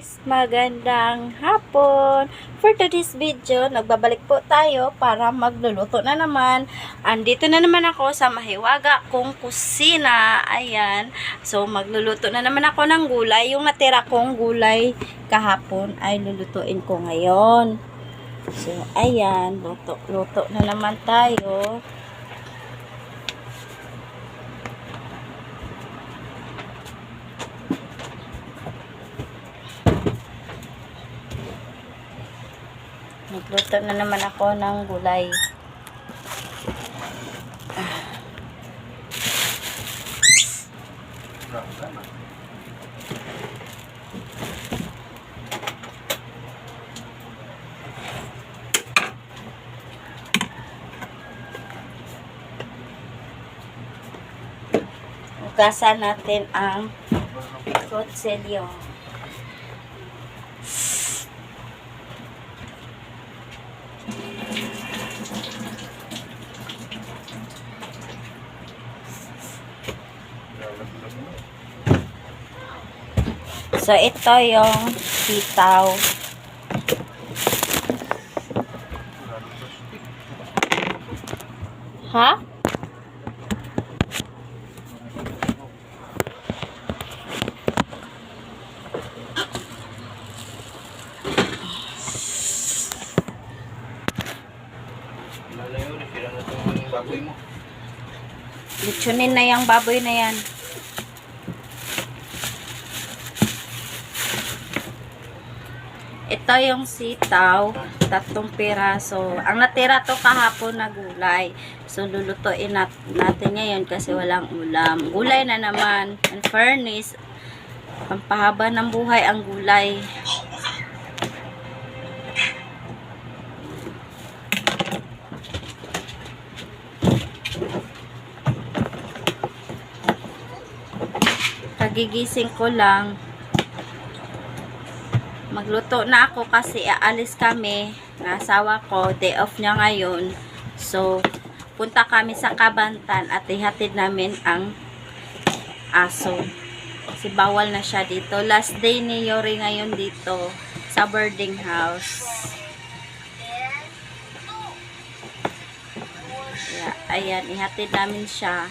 guys! Magandang hapon! For today's video, nagbabalik po tayo para magluluto na naman. Andito na naman ako sa mahiwaga kong kusina. Ayan. So, magluluto na naman ako ng gulay. Yung natira kong gulay kahapon ay lulutuin ko ngayon. So, ayan. Luto, luto na naman tayo. Nagluto na naman ako ng gulay. Ugasan natin ang kutsilyo. So, ito yung sitaw. Ha? Baboy mo. Litsunin na yung baboy na yan. Ito yung sitaw, tatlong piraso. Ang natira to kahapon na gulay. So, lulutuin nat natin ngayon kasi walang ulam. Gulay na naman. In fairness, pampahaba ng buhay ang gulay. Kagigising ko lang. Magluto na ako kasi aalis kami. Nasawa ko, day off niya ngayon. So, punta kami sa Kabantan at ihatid namin ang aso. Kasi bawal na siya dito. Last day ni Yori ngayon dito sa boarding house. Yeah, ayan, ihatid namin siya.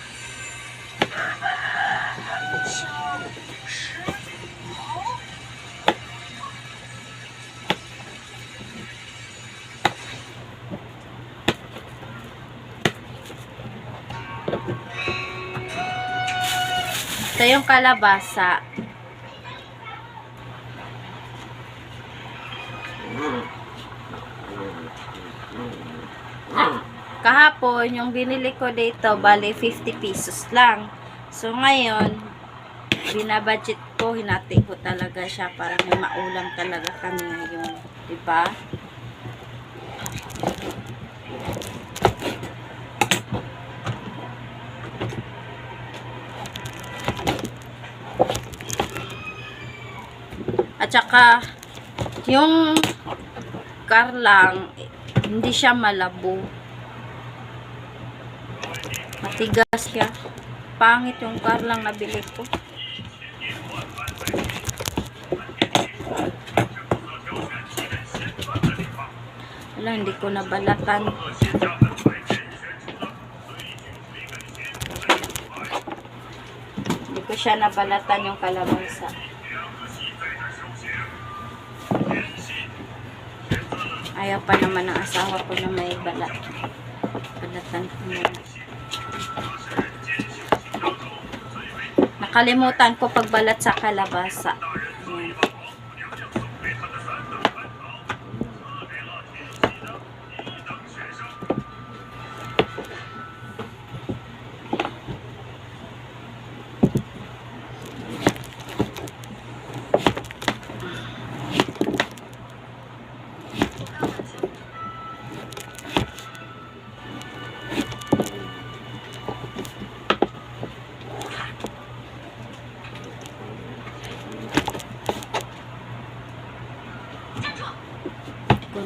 Ito yung kalabasa. Kahapon, yung binili ko dito, bali 50 pesos lang. So, ngayon, binabudget ko, hinati ko talaga siya para may maulam talaga kami ngayon. Diba? At saka, yung karlang, hindi siya malabo. Matigas siya. Pangit yung karlang nabili ko. Wala, hindi ko nabalatan. Hindi ko siya nabalatan yung kalabasa. Ayaw pa naman ng asawa ko na may balat. Balatan ko muna. Nakalimutan ko pagbalat sa kalabasa.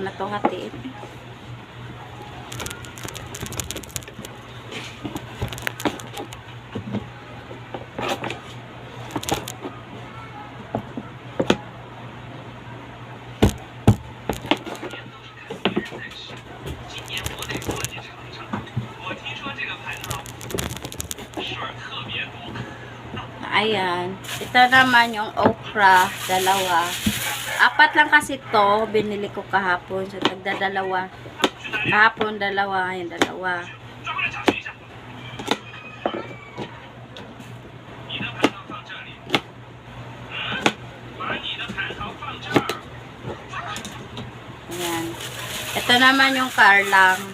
na to hatiin. Ayan. Ito naman yung okra, dalawa. Apat lang kasi to, binili ko kahapon. So, tagda dalawa. Kahapon, dalawa. Ayan, dalawa. Ayan. Ito naman yung karlang.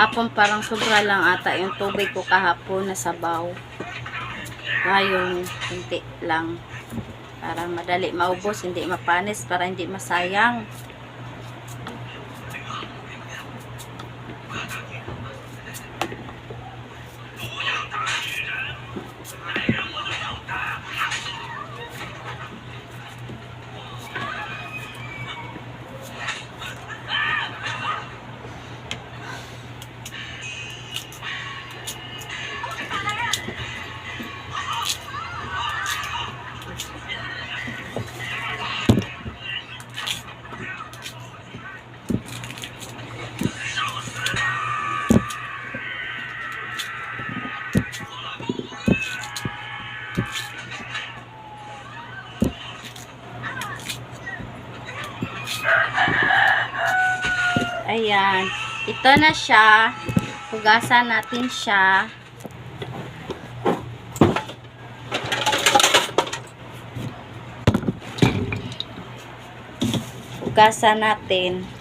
Hapon parang sobra lang ata yung tubig ko kahapon na sabaw. Ngayon, hindi lang. Para madali maubos, hindi mapanis, para hindi masayang. Ito na siya. Hugasan natin siya. Hugasan natin.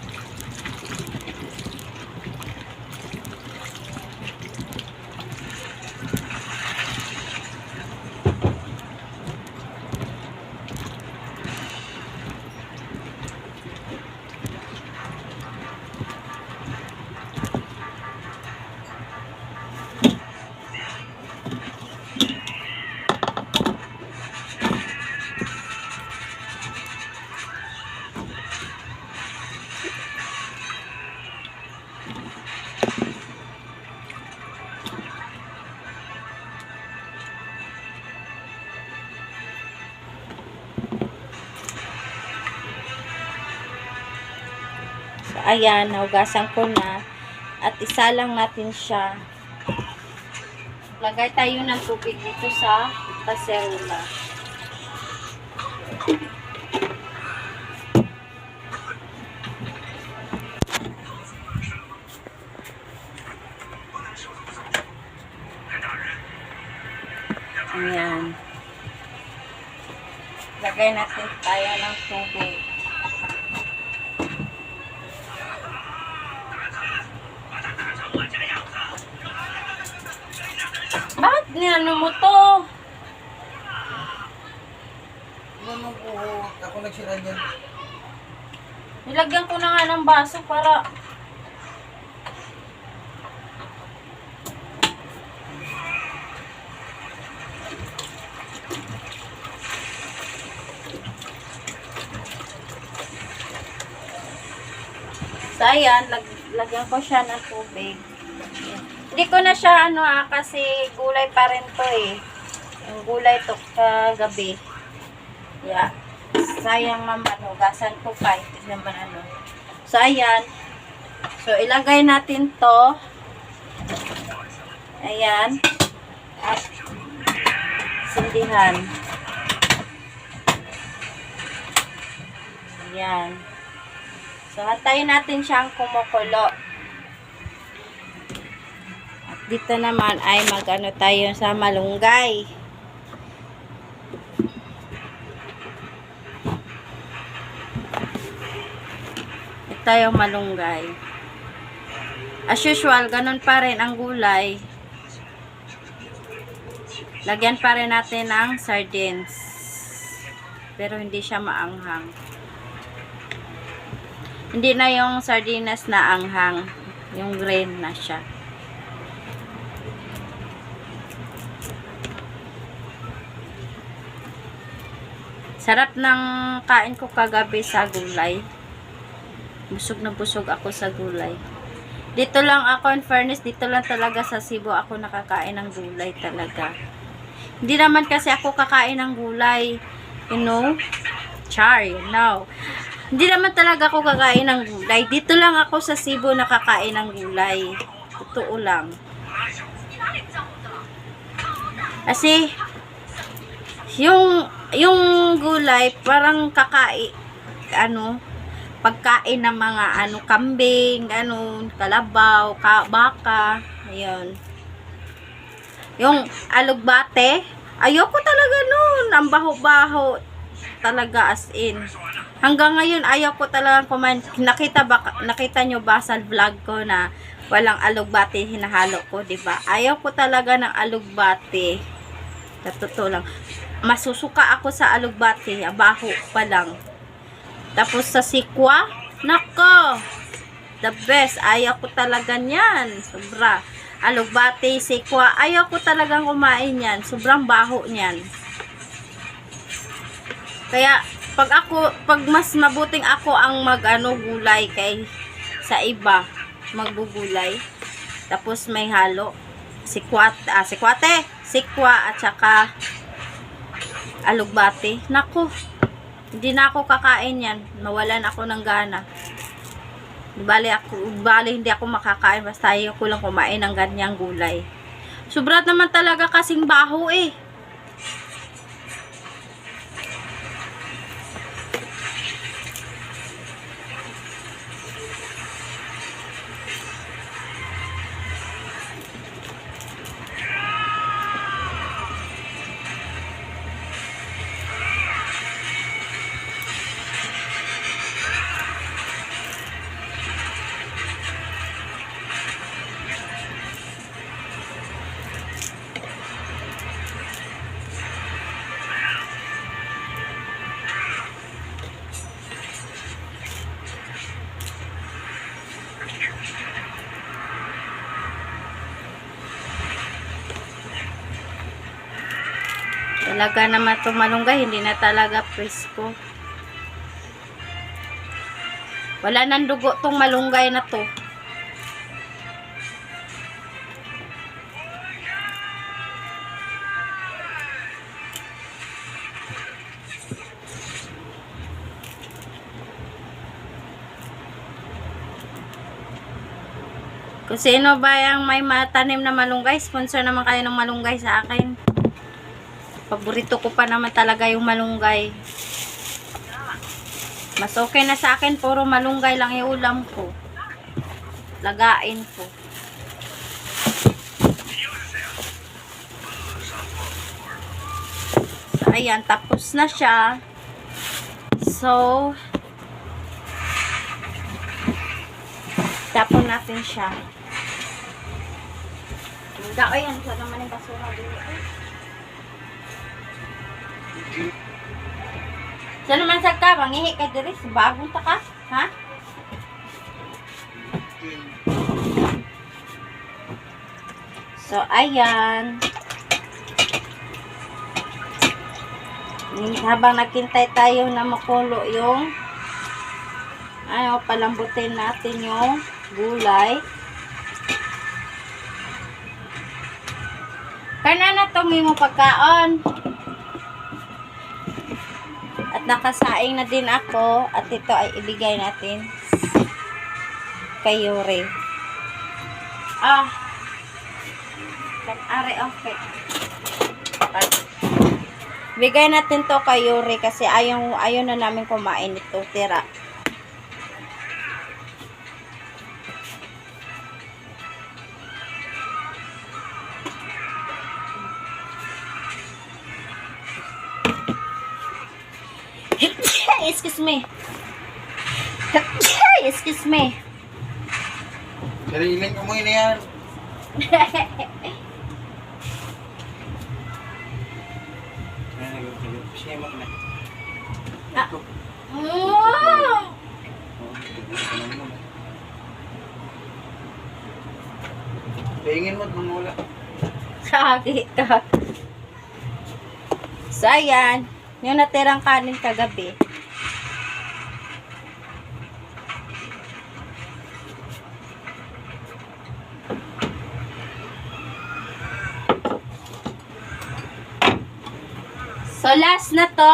Ayan, nahugasan ko na. At isa lang natin siya. Lagay tayo ng tubig dito sa kaserula. Ayan. Lagay natin tayo ng tubig. Bakit niano mo to? Ano po? Ako nagsira niyan. Nilagyan ko na nga ng baso para So, ayan, lag lagyan ko siya ng tubig. Hindi ko na siya, ano ah, kasi gulay pa rin to eh. Yung gulay to kagabi. Yeah. Sayang naman, hugasan ko pa. Hindi naman ano. So, ayan. So, ilagay natin to. Ayan. At sindihan. Ayan. So, hantayin natin siyang kumukulo. Dito naman ay mag-ano tayo sa malunggay. Ito yung malunggay. As usual, ganun pa rin ang gulay. Lagyan pa rin natin ng sardines. Pero hindi siya maanghang. Hindi na yung sardinas na anghang. Yung green na siya. Sarap ng kain ko kagabi sa gulay. Busog na busog ako sa gulay. Dito lang ako, in fairness, dito lang talaga sa Cebu ako nakakain ng gulay talaga. Hindi naman kasi ako kakain ng gulay. You know? Char, you know. Hindi naman talaga ako kakain ng gulay. Dito lang ako sa Cebu nakakain ng gulay. Totoo lang. Kasi, yung, yung gulay, parang kakain, ano, pagkain ng mga, ano, kambing, ano, kalabaw, ka, baka, ayun. Yung alugbate, ayoko talaga nun. Ang baho-baho talaga as in. Hanggang ngayon, ayaw ko talaga kumain. Nakita, ba, nakita nyo ba sa vlog ko na walang alugbate hinahalo ko, di ba? Ayaw ko talaga ng alugbate. Totoo lang. Masusuka ako sa alugbate. Abaho pa lang. Tapos sa sikwa, nako, the best. Ayaw ko talaga niyan. Sobra. Alugbate, sikwa, ayaw ko talagang kumain yan. Sobrang baho niyan. Kaya, pag ako, pag mas mabuting ako ang mag, ano, gulay kay sa iba, maggugulay. Tapos may halo. Sikwat, ah, sikwate, sikwa, at saka alugbate. Nako, hindi na ako kakain yan. Nawalan ako ng gana. Bali, ako, bali hindi ako makakain basta ayaw ko lang kumain ng ganyang gulay. Sobra naman talaga kasing baho eh. Talaga naman itong malunggay, hindi na talaga presko. Wala nang dugo tong malunggay na to. Kung sino ba yung may matanim na malunggay, sponsor naman kayo ng malunggay sa akin. Paborito ko pa naman talaga yung malunggay. Mas okay na sa akin, puro malunggay lang yung ulam ko. Lagain ko. So, ayan, tapos na siya. So, tapon natin siya. Hindi, ayan, sa naman yung basura dito. Sa naman sa ka, mangihi ka diri sa bagong takas, ha? So, ayan. Mm, Habang nagkintay tayo na makulo yung ayaw, palambutin natin yung gulay. Kana na to mo pagkaon. Nakasaing na din ako at ito ay ibigay natin kay Yuri. Ah. Okay. Okay. Bigay natin to kay Yuri kasi ayaw, ayaw na namin kumain ito. Tira. dito. So, ayan. Yung natirang kanin kagabi. So, last na to.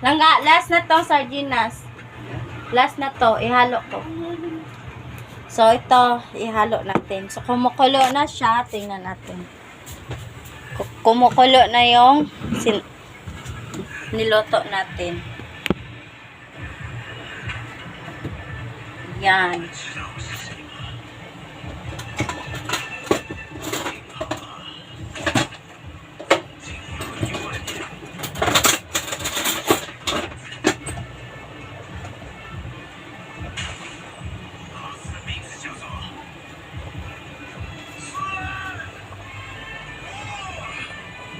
Langga, ah, last na tong sardinas. Last na to. Ihalo ko. So, ito. Ihalo natin. So, kumukulo na siya. Tingnan natin. Ku- Kumukulo na yung sin niloto natin. Yan.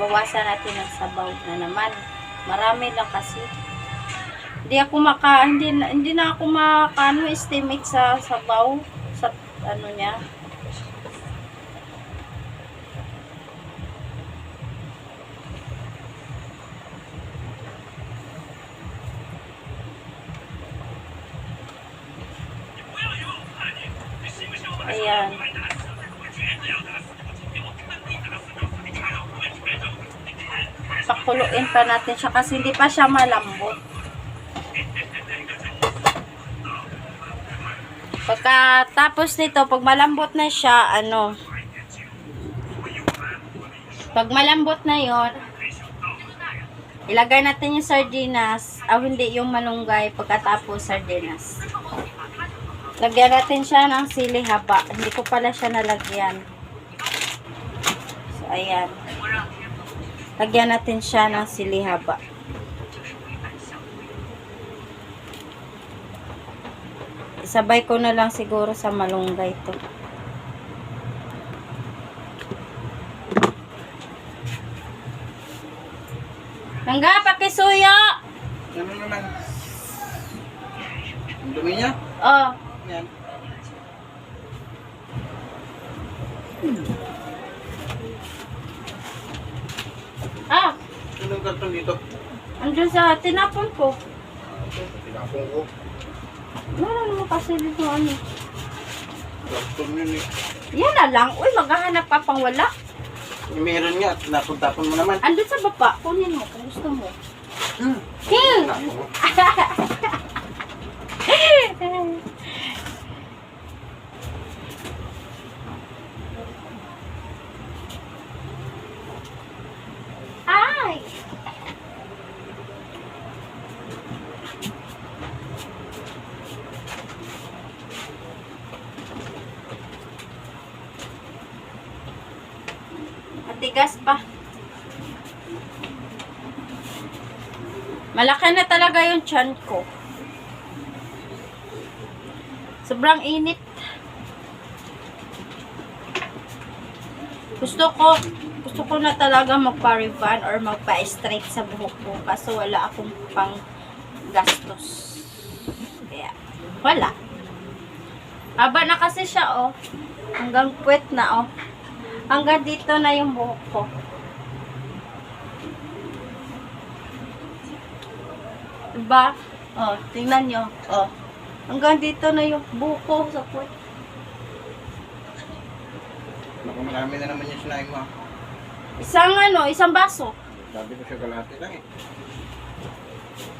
Bawasan natin ng sabaw na naman. Marami lang kasi. Hindi ako maka hindi hindi na ako makano estimate sa sabaw sa ano niya. Ayan. pakuluin pa natin siya kasi hindi pa siya malambot. Pagkatapos nito, pag malambot na siya, ano, pag malambot na yon ilagay natin yung sardinas, ah, hindi yung malunggay, pagkatapos sardinas. Lagyan natin siya ng sili haba. Hindi ko pala siya nalagyan. So, ayan. Lagyan natin siya ng sili haba. Isabay ko na lang siguro sa malunggay to. Langga, pakisuyo! Ano naman? Ang dumi niya? Oh, Yan. Ah, Anong karton dito? andun sa tinapon ko. Tinapong ko. Wala naman kasi dito ano. Karton yun eh. Yan na lang. Uy, maghahanap ka pang wala. Meron nga, tinapon-tapon mo naman. Andun sa baba. Kunin mo kung gusto mo. Hmm. Hmm. Nako. Ay! Matigas pa. Malaki na talaga yung chan ko. Sobrang init. Gusto ko, gusto ko na talaga magpa-revan or magpa-straight sa buhok ko kaso wala akong pang gastos. Kaya, wala. Aba na kasi siya, oh. Hanggang puwet na, oh. Hanggang dito na yung buhok ko. Diba? Oh, tingnan nyo. Oh. Hanggang dito na yung buhok ko sa puwet. Naku, marami na naman yung sinain mo. ah. Isang ano, isang baso. Sabi ko siya kalahati lang eh.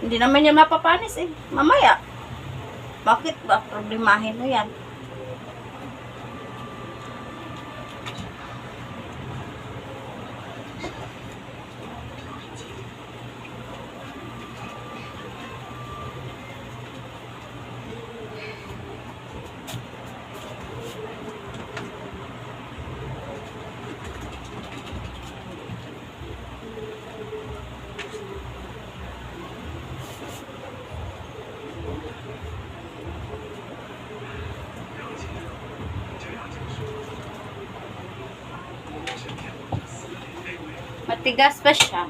Hindi naman yan mapapanis eh. Mamaya. Bakit ba? Problemahin mo yan. Matigas pa siya.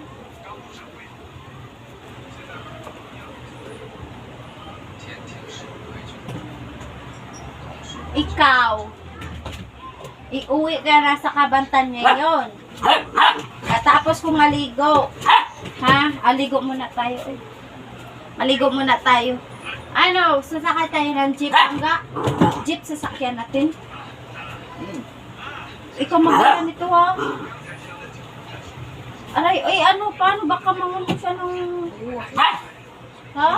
Ikaw, iuwi ka na sa kabantan ngayon. At tapos kung maligo, ha? Aligo muna tayo. Eh. Maligo muna tayo. Ano, sasakay tayo ng jeep, hangga? Jeep sasakyan natin. Hmm. Ikaw magdala nito ha. Aray, ay ano, paano baka mangulo siya ng... Ha?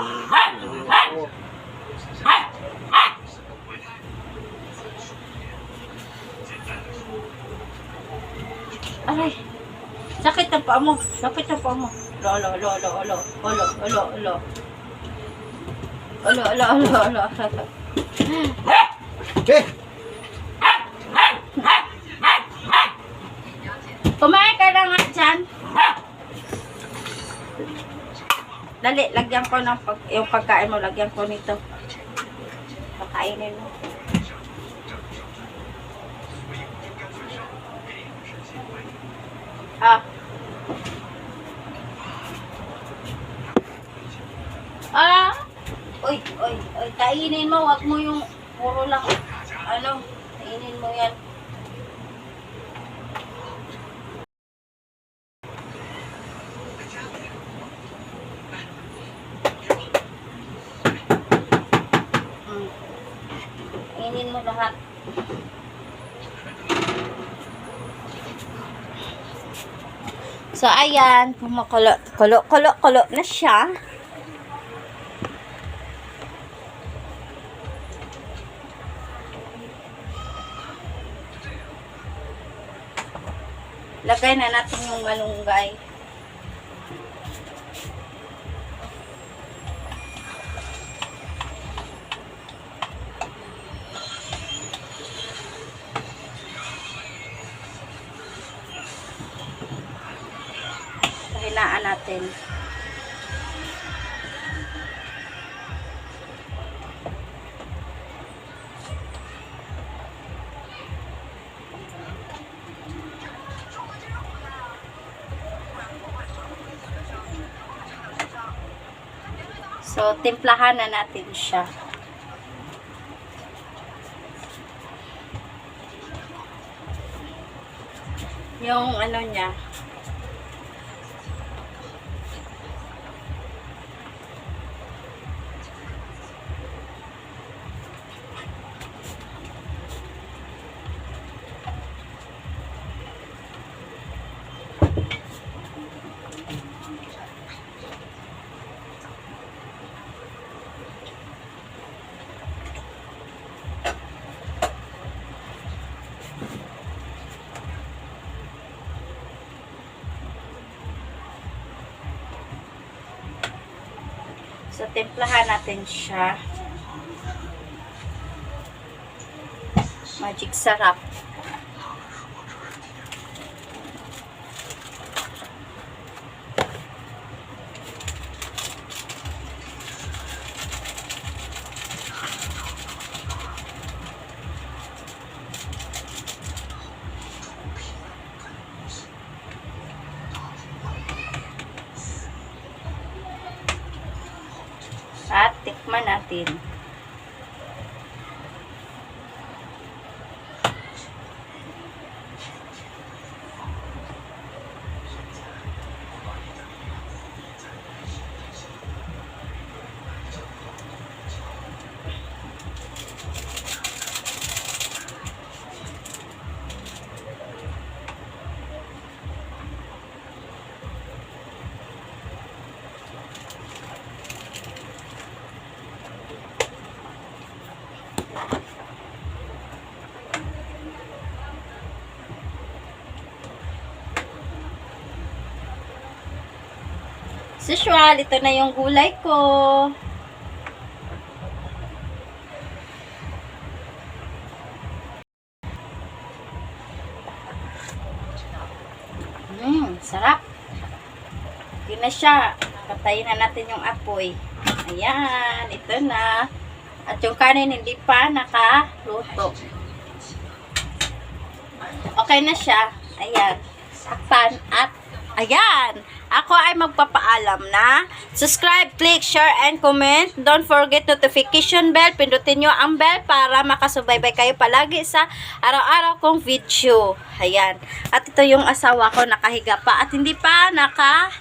Aray, sakit ang paa mo, sakit ang paa mo. Lo, lo, lo, lo, lo, lo, lo, lo. Alo, alo, alo, alo. Okay. Kumain ka na nga dyan. Dali, lagyan ko ng pag, yung pagkain mo, lagyan ko nito. Pakainin mo. Ah. Ah. Uy, uy, uy, kainin mo, wag mo yung puro lang. Ano, kainin mo yan. Mm. Mo lahat. So, ayan, kumukulo, kulo, kulo, kulo na siya. Lagay na natin yung malunggay. Natin. So, timplahan na natin siya. Yung ano niya, So, timplahan natin siya. Magic sarap. As usual, ito na yung gulay ko. Mmm, sarap. Yun na siya. Patayin na natin yung apoy. Ayan, ito na. At yung kanin hindi pa nakaluto. Okay na siya. Ayan. Takpan at ayan. Ako ay magpapaalam na. Subscribe, click, share, and comment. Don't forget notification bell. Pindutin nyo ang bell para makasubaybay kayo palagi sa araw-araw kong video. Ayan. At ito yung asawa ko nakahiga pa at hindi pa naka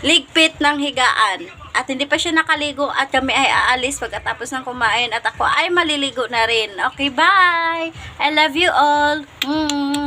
ligpit ng higaan. At hindi pa siya nakaligo at kami ay aalis pagkatapos ng kumain at ako ay maliligo na rin. Okay, bye! I love you all! Mm.